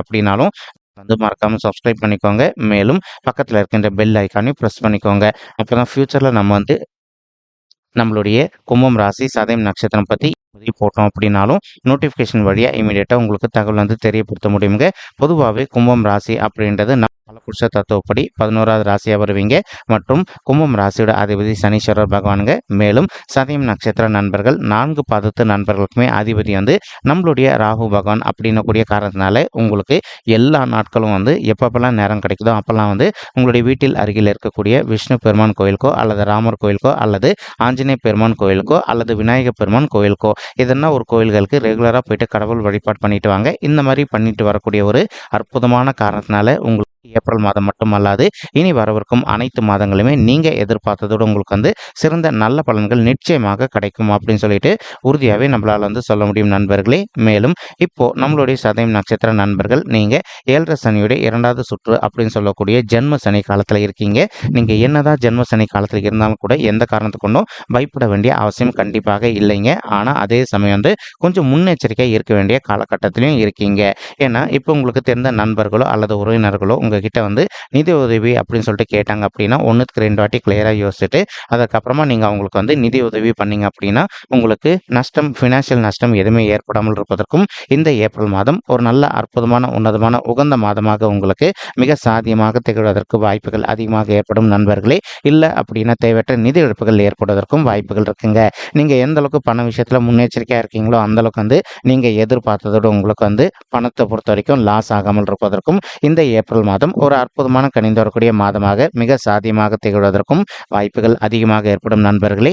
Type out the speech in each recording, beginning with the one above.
அப்படின்னாலும் வந்து மறக்காமல் சப்ஸ்கிரைப் பண்ணிக்கோங்க. மேலும் பக்கத்தில் இருக்கின்ற பெல் ஐக்கானையும் ப்ரெஸ் பண்ணிக்கோங்க. அப்போ தான் ஃப்யூச்சரில் நம்ம வந்து நம்மளுடைய கும்பம் ராசி சதயம் நட்சத்திரம் பற்றி பதிவு போட்டோம் அப்படின்னாலும் நோட்டிஃபிகேஷன் வழியாக இமீடியட்டாக உங்களுக்கு தகவல் வந்து தெரியப்படுத்த முடியுங்க. பொதுவாகவே கும்பம் ராசி அப்படின்றது பலபுருஷ தத்துவப்படி பதினோராவது ராசியாக வருவீங்க. மற்றும் கும்பம் ராசியோட அதிபதி சனீஸ்வரர் பகவானுங்க. மேலும் சதயம் நட்சத்திர நண்பர்கள் நான்கு பாதத்து நண்பர்களுக்குமே அதிபதி வந்து நம்மளுடைய ராகு பகவான் அப்படின்னக்கூடிய காரணத்தினால உங்களுக்கு எல்லா நாட்களும் வந்து எப்பப்பெல்லாம் நேரம் கிடைக்குதோ அப்போல்லாம் வந்து உங்களுடைய வீட்டில் அருகில் இருக்கக்கூடிய விஷ்ணு பெருமான் கோயிலுக்கோ அல்லது ராமர் கோயிலுக்கோ அல்லது ஆஞ்சநேய பெருமான் கோயிலுக்கோ அல்லது விநாயகர் பெருமான் கோயிலுக்கோ இதெல்லாம் ஒரு கோயில்களுக்கு ரெகுலராக போயிட்டு கடவுள் வழிபாடு பண்ணிட்டு வாங்க. இந்த மாதிரி பண்ணிட்டு வரக்கூடிய ஒரு அற்புதமான காரணத்தினால உங்களுக்கு ஏப்ரல் மாதம் மட்டுமல்லாது இனி வரவிருக்கும் அனைத்து மாதங்களுமே நீங்கள் எதிர்பார்த்ததோடு உங்களுக்கு வந்து சிறந்த நல்ல பலன்கள் நிச்சயமாக கிடைக்கும் அப்படின்னு சொல்லிட்டு உறுதியாகவே நம்மளால் வந்து சொல்ல முடியும் நண்பர்களே. மேலும் இப்போ நம்மளுடைய சதயம் நட்சத்திர நண்பர்கள் நீங்கள் ஏழரை சனியுடைய இரண்டாவது சுற்று அப்படின்னு சொல்லக்கூடிய ஜென்ம சனி காலத்தில் இருக்கீங்க. நீங்கள் என்னதான் ஜென்ம சனி காலத்தில் இருந்தாலும் கூட எந்த காரணத்து கொண்டும் பயப்பட வேண்டிய அவசியம் கண்டிப்பாக இல்லைங்க. ஆனால் அதே சமயம் வந்து கொஞ்சம் முன்னெச்சரிக்கையாக இருக்க வேண்டிய காலகட்டத்திலையும் இருக்கீங்க. ஏன்னா இப்போ உங்களுக்கு தெரிந்த நண்பர்களோ அல்லது உறவினர்களோ உங்கள் உங்ககிட்ட வந்து நிதி உதவி அப்படின்னு சொல்லிட்டு கேட்டாங்க அப்படின்னா ஒன்றுக்கு ரெண்டு வாட்டி கிளியராக யோசிச்சுட்டு அதுக்கப்புறமா நீங்கள் அவங்களுக்கு வந்து நிதி உதவி பண்ணீங்க அப்படின்னா உங்களுக்கு நஷ்டம் ஃபினான்ஷியல் நஷ்டம் எதுவுமே ஏற்படாமல் இருப்பதற்கும் இந்த ஏப்ரல் மாதம் ஒரு நல்ல அற்புதமான உன்னதமான உகந்த மாதமாக உங்களுக்கு மிக சாத்தியமாக திகழ்வதற்கு வாய்ப்புகள் அதிகமாக ஏற்படும் நண்பர்களே. இல்லை அப்படின்னா தேவையற்ற நிதி இழப்புகள் ஏற்படுவதற்கும் வாய்ப்புகள் இருக்குங்க. நீங்கள் எந்த அளவுக்கு பண விஷயத்தில் முன்னெச்சரிக்கையாக இருக்கீங்களோ அந்த அளவுக்கு வந்து நீங்கள் எதிர்பார்த்ததோடு உங்களுக்கு வந்து பணத்தை பொறுத்த வரைக்கும் லாஸ் ஆகாமல் இருப்பதற்கும் இந்த ஏப்ரல் மாதம் மாதம் ஒரு அற்புதமான கணிந்து வரக்கூடிய மாதமாக மிக சாத்தியமாக திகழ்வதற்கும் வாய்ப்புகள் அதிகமாக ஏற்படும் நண்பர்களே.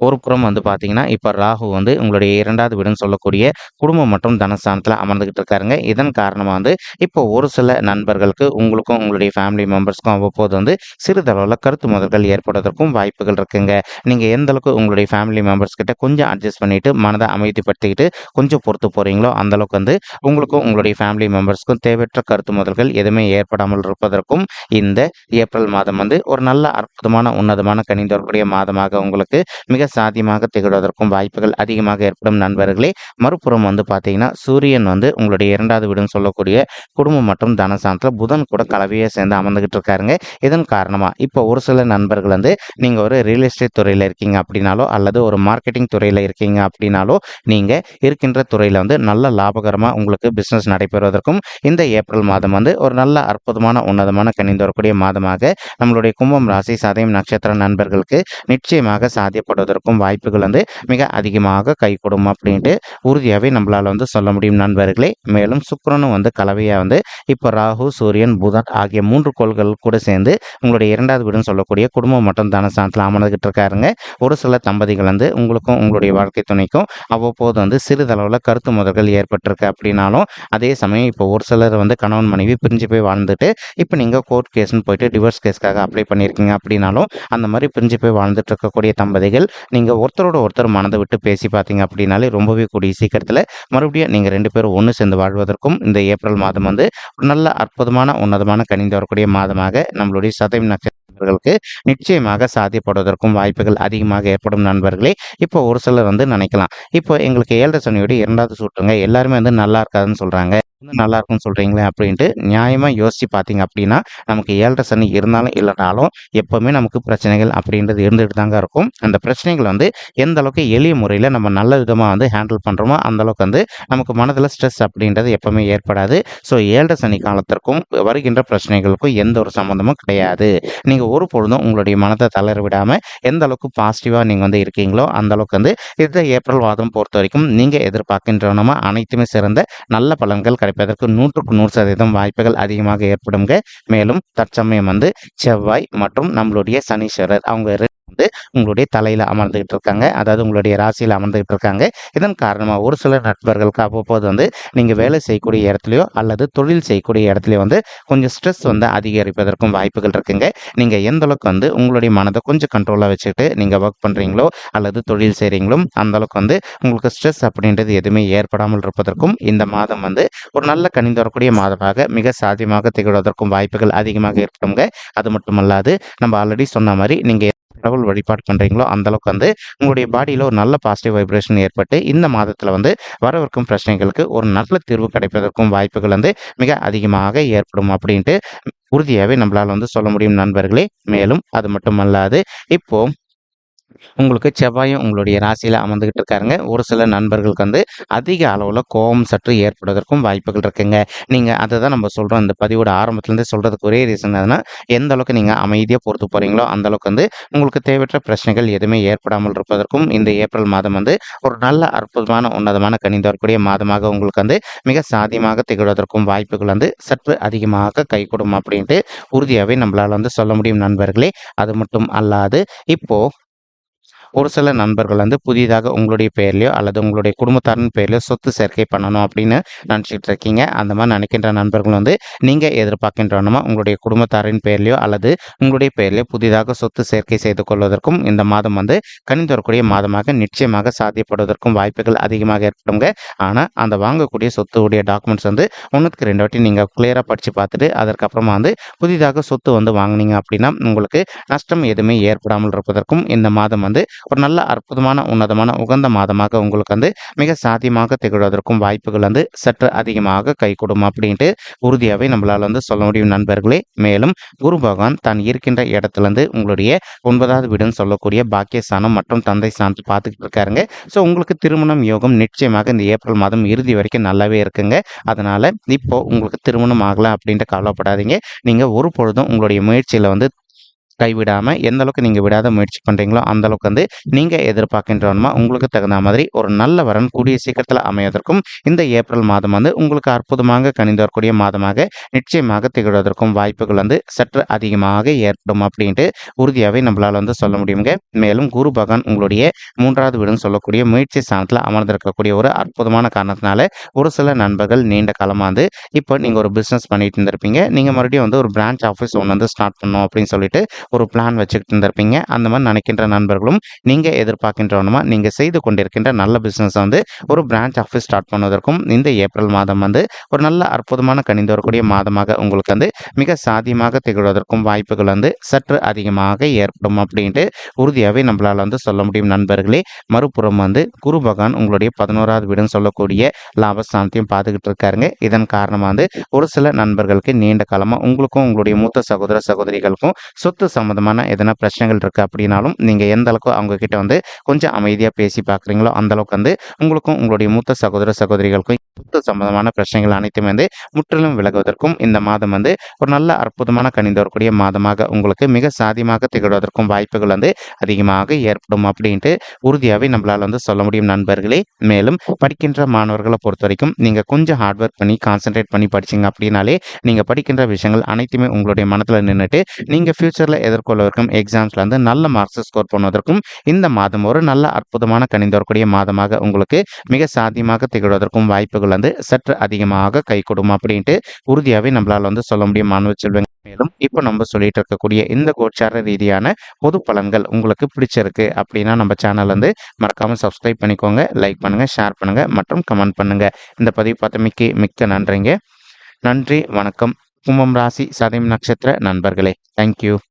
ஒருபுறம் வந்து பார்த்தீங்கன்னா இப்போ ராகு வந்து உங்களுடைய இரண்டாவது வீடுன்னு சொல்லக்கூடிய குடும்பம் மற்றும் தனஸ்தானத்தில் அமர்ந்துகிட்டு இருக்காருங்க. இதன் காரணமாக வந்து இப்போ ஒரு சில நண்பர்களுக்கு உங்களுக்கும் உங்களுடைய ஃபேமிலி மெம்பர்ஸ்க்கும் அவ்வப்போது வந்து சிறிதளவில் கருத்து முதல்கள் ஏற்படுவதற்கும் வாய்ப்புகள் இருக்குங்க. நீங்கள் எந்த அளவுக்கு உங்களுடைய ஃபேமிலி மெம்பர்ஸ் கிட்ட கொஞ்சம் அட்ஜஸ்ட் பண்ணிட்டு மனதை அமைதிப்படுத்திக்கிட்டு கொஞ்சம் பொறுத்து போகிறீங்களோ அந்தளவுக்கு வந்து உங்களுக்கும் உங்களுடைய ஃபேமிலி மெம்பர்ஸ்க்கும் தேவையற்ற கருத்து முதல்கள் எதுவுமே ஏற்படாமல் இருப்பதற்கும் இந்த ஏப்ரல் மாதம் வந்து ஒரு நல்ல அற்புதமான உன்னதமான கணிந்து வரக்கூடிய மாதமாக உங்களுக்கு மிக சாத்தியமாக திகழ்வதற்கும் வாய்ப்புகள் அதிகமாக ஏற்படும் நண்பர்களே மறுபுறம் வந்து பார்த்தீங்கன்னா சூரியன் வந்து உங்களுடைய இரண்டாவது வீடுன்னு சொல்லக்கூடிய குடும்பம் மற்றும் தனசாந்தத்தில் புதன் கூட கலவையை சேர்ந்து அமர்ந்துகிட்டு இருக்காருங்க. இதன் காரணமாக இப்போ ஒரு சில நண்பர்கள் வந்து நீங்கள் ஒரு ரியல் எஸ்டேட் துறையில் இருக்கீங்க அப்படின்னாலோ அல்லது ஒரு மார்க்கெட்டிங் துறையில் இருக்கீங்க அப்படின்னாலோ நீங்கள் இருக்கின்ற துறையில் வந்து நல்ல லாபகரமாக உங்களுக்கு பிஸ்னஸ் நடைபெறுவதற்கும் இந்த ஏப்ரல் மாதம் வந்து ஒரு நல்ல அற்புதமான உன்னதமான கணிந்து வரக்கூடிய மாதமாக நம்மளுடைய கும்பம் ராசி சதயம் நட்சத்திர நண்பர்களுக்கு நிச்சயமாக சாத்தியப்படுவதற்கு நடக்கும் வாய்ப்புகள் வந்து மிக அதிகமாக கைகூடும் அப்படின்ட்டு உறுதியாகவே நம்மளால் வந்து சொல்ல முடியும் நண்பர்களே. மேலும் சுக்கரனும் வந்து கலவையாக வந்து இப்போ ராகு சூரியன் புதன் ஆகிய மூன்று கோள்கள் கூட சேர்ந்து உங்களுடைய இரண்டாவது வீடுன்னு சொல்லக்கூடிய குடும்பம் மற்றும் தனஸ்தானத்தில் அமர்ந்துகிட்டு இருக்காருங்க. ஒரு சில தம்பதிகள் வந்து உங்களுக்கும் உங்களுடைய வாழ்க்கை துணைக்கும் அவ்வப்போது வந்து சிறிதளவில் கருத்து முதல்கள் ஏற்பட்டிருக்கு அப்படின்னாலும் அதே சமயம் இப்போ ஒரு சிலர் வந்து கணவன் மனைவி பிரிஞ்சு போய் வாழ்ந்துட்டு இப்போ நீங்கள் கோர்ட் கேஸ்னு போயிட்டு டிவோர்ஸ் கேஸ்க்காக அப்ளை பண்ணியிருக்கீங்க அப்படின்னாலும் அந்த மாதிரி பிரிஞ்சு போய் வாழ்ந்துட்டு இருக்கக்கூடிய தம்பதிகள் நீங்கள் ஒருத்தரோட ஒருத்தர் மனதை விட்டு பேசி பார்த்தீங்க அப்படின்னாலே ரொம்பவே கூடிய சீக்கிரத்தில் மறுபடியும் நீங்கள் ரெண்டு பேரும் ஒன்று சேர்ந்து வாழ்வதற்கும் இந்த ஏப்ரல் மாதம் வந்து நல்ல அற்புதமான உன்னதமான கனிந்து வரக்கூடிய மாதமாக நம்மளுடைய சதயம் நட்சத்திரங்களுக்கு நிச்சயமாக சாத்தியப்படுவதற்கும் வாய்ப்புகள் அதிகமாக ஏற்படும் நண்பர்களே. இப்போ ஒரு சிலர் வந்து நினைக்கலாம். இப்போ எங்களுக்கு ஏழரை சனியோட இரண்டாவது சூட்டுங்க. எல்லாருமே வந்து நல்லா இருக்காதுன்னு சொல்கிறாங்க நல்லா இருக்கும்னு சொல்கிறீங்களே அப்படின்ட்டு நியாயமாக யோசித்து பார்த்தீங்க அப்படின்னா நமக்கு ஏழரை சனி இருந்தாலும் இல்லைனாலும் எப்போவுமே நமக்கு பிரச்சனைகள் அப்படின்றது இருந்துகிட்டு தாங்க இருக்கும். அந்த பிரச்சனைகள் வந்து எந்த அளவுக்கு எளிய முறையில் நம்ம நல்ல விதமாக வந்து ஹேண்டில் பண்ணுறோமோ அந்தளவுக்கு வந்து நமக்கு மனதில் ஸ்ட்ரெஸ் அப்படின்றது எப்போவுமே ஏற்படாது. ஸோ ஏழரை சனி காலத்திற்கும் வருகின்ற பிரச்சனைகளுக்கும் எந்த ஒரு சம்மந்தமும் கிடையாது. நீங்கள் ஒரு பொழுதும் உங்களுடைய மனதை தளர விடாமல் எந்த அளவுக்கு பாசிட்டிவாக நீங்கள் வந்து இருக்கீங்களோ அந்த அளவுக்கு வந்து இந்த ஏப்ரல் வாதம் பொறுத்த வரைக்கும் நீங்கள் எதிர்பார்க்கின்றனமா அனைத்துமே சிறந்த நல்ல பலன்கள் கிடைப்பதற்கு நூற்றுக்கு நூறு சதவீதம் வாய்ப்புகள் அதிகமாக ஏற்படுங்க மேலும் தற்சமயம் வந்து செவ்வாய் மற்றும் நம்மளுடைய சனீஸ்வரர் அவங்க வந்து உங்களுடைய தலையில் அமர்ந்துகிட்டு இருக்காங்க. அதாவது உங்களுடைய ராசியில் அமர்ந்துகிட்டு இருக்காங்க. இதன் காரணமாக ஒரு சில நண்பர்களுக்கு அவ்வப்போது வந்து நீங்கள் வேலை செய்யக்கூடிய இடத்துலையோ அல்லது தொழில் செய்யக்கூடிய இடத்துலையோ வந்து கொஞ்சம் ஸ்ட்ரெஸ் வந்து அதிகரிப்பதற்கும் வாய்ப்புகள் இருக்குங்க. நீங்கள் எந்த அளவுக்கு வந்து உங்களுடைய மனதை கொஞ்சம் கண்ட்ரோலாக வச்சுக்கிட்டு நீங்கள் ஒர்க் பண்ணுறீங்களோ அல்லது தொழில் செய்கிறீங்களோ அந்த அளவுக்கு வந்து உங்களுக்கு ஸ்ட்ரெஸ் அப்படின்றது எதுவுமே ஏற்படாமல் இருப்பதற்கும் இந்த மாதம் வந்து ஒரு நல்ல கணிந்து வரக்கூடிய மாதமாக மிக சாத்தியமாக திகழ்வதற்கும் வாய்ப்புகள் அதிகமாக இருக்கணுங்க அது மட்டுமல்லாது நம்ம ஆல்ரெடி சொன்ன மாதிரி நீங்கள் கடவுள் வழிபாடு பண்ணுறீங்களோ அந்தளவுக்கு வந்து உங்களுடைய பாடியில் ஒரு நல்ல பாசிட்டிவ் வைப்ரேஷன் ஏற்பட்டு இந்த மாதத்தில் வந்து வரவிருக்கும் பிரச்சனைகளுக்கு ஒரு நல்ல தீர்வு கிடைப்பதற்கும் வாய்ப்புகள் வந்து மிக அதிகமாக ஏற்படும் அப்படின்ட்டு உறுதியாகவே நம்மளால் வந்து சொல்ல முடியும் நண்பர்களே. மேலும் அது மட்டுமல்லாது இப்போ உங்களுக்கு செவ்வாயும் உங்களுடைய ராசியில் அமர்ந்துகிட்டு இருக்காருங்க. ஒரு சில நண்பர்களுக்கு வந்து அதிக அளவில் கோபம் சற்று ஏற்படுவதற்கும் வாய்ப்புகள் இருக்குங்க. நீங்கள் அதை தான் நம்ம சொல்கிறோம் இந்த பதிவோட ஆரம்பத்துலேருந்து சொல்கிறதுக்கு ஒரே ரீசன் எதுனா எந்த அளவுக்கு நீங்கள் அமைதியாக பொறுத்து போகிறீங்களோ அந்த அளவுக்கு வந்து உங்களுக்கு தேவையற்ற பிரச்சனைகள் எதுவுமே ஏற்படாமல் இருப்பதற்கும் இந்த ஏப்ரல் மாதம் வந்து ஒரு நல்ல அற்புதமான உன்னதமான கணிந்து வரக்கூடிய மாதமாக உங்களுக்கு வந்து மிக சாதியமாக திகழ்வதற்கும் வாய்ப்புகள் வந்து சற்று அதிகமாக கைகூடும் அப்படின்ட்டு உறுதியாகவே நம்மளால் வந்து சொல்ல முடியும் நண்பர்களே. அது மட்டும் அல்லாது இப்போது ஒரு சில நண்பர்கள் வந்து புதிதாக உங்களுடைய பெயர்லையோ அல்லது உங்களுடைய குடும்பத்தாரின் பெயர்லையோ சொத்து சேர்க்கை பண்ணணும் அப்படின்னு நினச்சிக்கிட்டு இருக்கீங்க. அந்த மாதிரி நினைக்கின்ற நண்பர்கள் வந்து நீங்கள் எதிர்பார்க்கின்றனமா உங்களுடைய குடும்பத்தாரின் பெயர்லையோ அல்லது உங்களுடைய பெயர்லையோ புதிதாக சொத்து சேர்க்கை செய்து கொள்வதற்கும் இந்த மாதம் வந்து கணிந்து வரக்கூடிய மாதமாக நிச்சயமாக சாத்தியப்படுவதற்கும் வாய்ப்புகள் அதிகமாக ஏற்படுங்க ஆனால் அந்த வாங்கக்கூடிய சொத்துடைய டாக்குமெண்ட்ஸ் வந்து ஒன்றுக்கு ரெண்டு வாட்டி நீங்கள் கிளியராக படித்து பார்த்துட்டு அதற்கப்புறமா வந்து புதிதாக சொத்து வந்து வாங்கினீங்க அப்படின்னா உங்களுக்கு நஷ்டம் எதுவுமே ஏற்படாமல் இருப்பதற்கும் இந்த மாதம் வந்து ஒரு நல்ல அற்புதமான உன்னதமான உகந்த மாதமாக உங்களுக்கு வந்து மிக சாத்தியமாக திகழ்வதற்கும் வாய்ப்புகள் வந்து சற்று அதிகமாக கைகூடும் அப்படின்ட்டு உறுதியாகவே நம்மளால் வந்து சொல்ல முடியும் நண்பர்களே. மேலும் குரு பகவான் தான் இருக்கின்ற இடத்துலேருந்து உங்களுடைய ஒன்பதாவது வீடுன்னு சொல்லக்கூடிய பாக்கியஸ்தானம் மற்றும் தந்தை ஸ்தானத்தை பார்த்துக்கிட்டு இருக்காருங்க. ஸோ உங்களுக்கு திருமணம் யோகம் நிச்சயமாக இந்த ஏப்ரல் மாதம் இறுதி வரைக்கும் நல்லாவே இருக்குங்க. அதனால் இப்போது உங்களுக்கு திருமணம் ஆகலாம் அப்படின்ட்டு கவலைப்படாதீங்க. நீங்கள் ஒரு பொழுதும் உங்களுடைய முயற்சியில் வந்து கைவிடாமல் எந்த அளவுக்கு நீங்கள் விடாத முயற்சி பண்ணுறீங்களோ அந்த அளவுக்கு வந்து நீங்கள் எதிர்பார்க்கின்றவனுமா உங்களுக்கு தகுந்த மாதிரி ஒரு நல்ல வரன் கூடிய சீக்கிரத்தில் அமைவதற்கும் இந்த ஏப்ரல் மாதம் வந்து உங்களுக்கு அற்புதமாக கணிந்து வரக்கூடிய மாதமாக நிச்சயமாக திகழ்வதற்கும் வாய்ப்புகள் வந்து சற்று அதிகமாக ஏற்படும் அப்படின்ட்டு உறுதியாகவே நம்மளால் வந்து சொல்ல முடியுங்க. மேலும் குரு பகவான் உங்களுடைய மூன்றாவது வீடுன்னு சொல்லக்கூடிய முயற்சி ஸ்தானத்தில் அமர்ந்திருக்கக்கூடிய ஒரு அற்புதமான காரணத்தினால ஒரு சில நண்பர்கள் நீண்ட காலமாக வந்து இப்போ நீங்கள் ஒரு பிஸ்னஸ் பண்ணிட்டு இருந்திருப்பீங்க. நீங்கள் மறுபடியும் வந்து ஒரு பிரான்ச் ஆஃபீஸ் ஒன்று வந்து ஸ்டார்ட் பண்ணணும் அப்படின்னு சொல்லிட்டு ஒரு பிளான் வச்சுக்கிட்டு இருந்திருப்பீங்க அந்த மாதிரி நினைக்கின்ற நண்பர்களும் நீங்கள் எதிர்பார்க்கின்றவனுமா நீங்கள் செய்து கொண்டிருக்கின்ற நல்ல பிஸ்னஸ் வந்து ஒரு பிரான்ச் ஆஃபீஸ் ஸ்டார்ட் பண்ணுவதற்கும் இந்த ஏப்ரல் மாதம் வந்து ஒரு நல்ல அற்புதமான கணிந்து வரக்கூடிய மாதமாக உங்களுக்கு வந்து மிக சாத்தியமாக திகழ்வதற்கும் வாய்ப்புகள் வந்து சற்று அதிகமாக ஏற்படும் அப்படின்ட்டு உறுதியாகவே நம்மளால் வந்து சொல்ல முடியும் நண்பர்களே. மறுபுறம் வந்து குரு பகவான் உங்களுடைய பதினோராவது வீடுன்னு சொல்லக்கூடிய லாபஸ்தானத்தையும் பார்த்துக்கிட்டு இருக்காருங்க. இதன் காரணமாக வந்து ஒரு சில நண்பர்களுக்கு நீண்ட காலமாக உங்களுக்கும் உங்களுடைய மூத்த சகோதர சகோதரிகளுக்கும் சொத்து சம்மந்தமான எதனா பிரச்சனைகள் இருக்குது அப்படின்னாலும் நீங்கள் எந்த அளவுக்கு அவங்கக்கிட்ட வந்து கொஞ்சம் அமைதியாக பேசி பார்க்குறீங்களோ அந்தளவுக்கு வந்து உங்களுக்கும் உங்களுடைய மூத்த சகோதர சகோதரிகளுக்கும் சொத்து சம்மந்தமான பிரச்சனைகள் அனைத்தும் வந்து முற்றிலும் விலகுவதற்கும் இந்த மாதம் வந்து ஒரு நல்ல அற்புதமான கணிந்து வரக்கூடிய மாதமாக உங்களுக்கு மிக சாதியமாக திகழ்வதற்கும் வாய்ப்புகள் வந்து அதிகமாக ஏற்படும் அப்படின்ட்டு உறுதியாகவே நம்மளால் வந்து சொல்ல முடியும் நண்பர்களே. மேலும் படிக்கின்ற மாணவர்களை பொறுத்த வரைக்கும் நீங்கள் கொஞ்சம் ஹார்ட் ஒர்க் பண்ணி கான்சென்ட்ரேட் பண்ணி படிச்சிங்க அப்படின்னாலே நீங்கள் படிக்கின்ற விஷயங்கள் அனைத்துமே உங்களுடைய மனத்தில் நின்றுட்டு நீங்கள் ஃப்யூச்சரில் எதிர்கொள்வதற்கும் எக்ஸாம்ஸில் வந்து நல்ல மார்க்ஸ் ஸ்கோர் பண்ணுவதற்கும் இந்த மாதம் ஒரு நல்ல அற்புதமான கணிந்து வரக்கூடிய மாதமாக உங்களுக்கு மிக சாத்தியமாக திகழ்வதற்கும் வாய்ப்புகள் வந்து சற்று அதிகமாக கை கொடுக்கும் அப்படின்ட்டு உறுதியாகவே நம்மளால் வந்து சொல்ல முடியும் மாணவ செல்வங்க மேலும் இப்போ நம்ம சொல்லிட்டு இருக்கக்கூடிய இந்த கோச்சார ரீதியான பொது பலன்கள் உங்களுக்கு பிடிச்சிருக்கு அப்படின்னா நம்ம சேனல் வந்து மறக்காமல் சப்ஸ்கிரைப் பண்ணிக்கோங்க லைக் பண்ணுங்கள் ஷேர் பண்ணுங்கள் மற்றும் கமெண்ட் பண்ணுங்கள் இந்த பதிவு பார்த்தமைக்கு மிக்க நன்றிங்க. நன்றி வணக்கம். கும்பம் ராசி சதயம் நட்சத்திர நண்பர்களே. தேங்க்யூ